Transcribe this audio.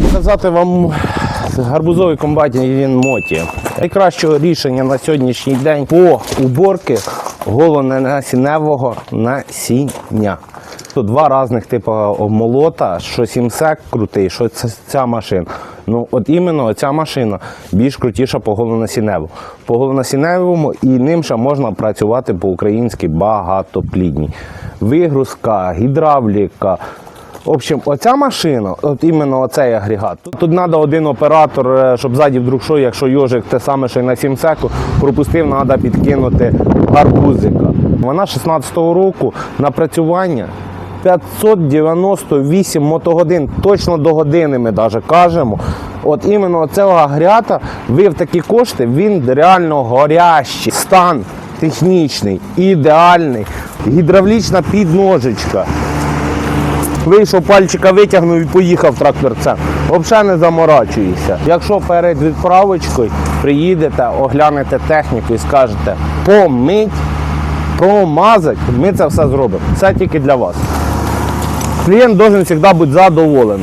Показати вам гарбузовий комбайн він моті. Найкраще рішення на сьогоднішній день по уборці голоненасінневого насіння. Тут два різних типу молота, що сімсек крутий, що ця машина. Ну, от іменно ця машина більш крутіша по голонасінневу. По голонасінневому і ним ще можна працювати по-українськи багатоплідній. Вигрузка, гідравліка, в общем, оця машина, от іменно оцей агрегат. Тут, треба один оператор, е, щоб ззаді вдруг що, якщо йожик те саме, що й на сімсеку, пропустив, треба підкинути гарбузика. Вона 16-го року напрацювання 598 мотогодин, точно до години ми навіть кажемо. От іменно цього агрегата вив такі кошти, він реально горящий. Стан технічний, ідеальний, гідравлічна підножечка. Вийшов пальчика, витягнув і поїхав трактор. Це Взагалі не заморачуєшся. Якщо перед відправочкою приїдете, оглянете техніку і скажете помить, промазать, ми це все зробимо. Це тільки для вас. Клієнт має завжди бути задоволений.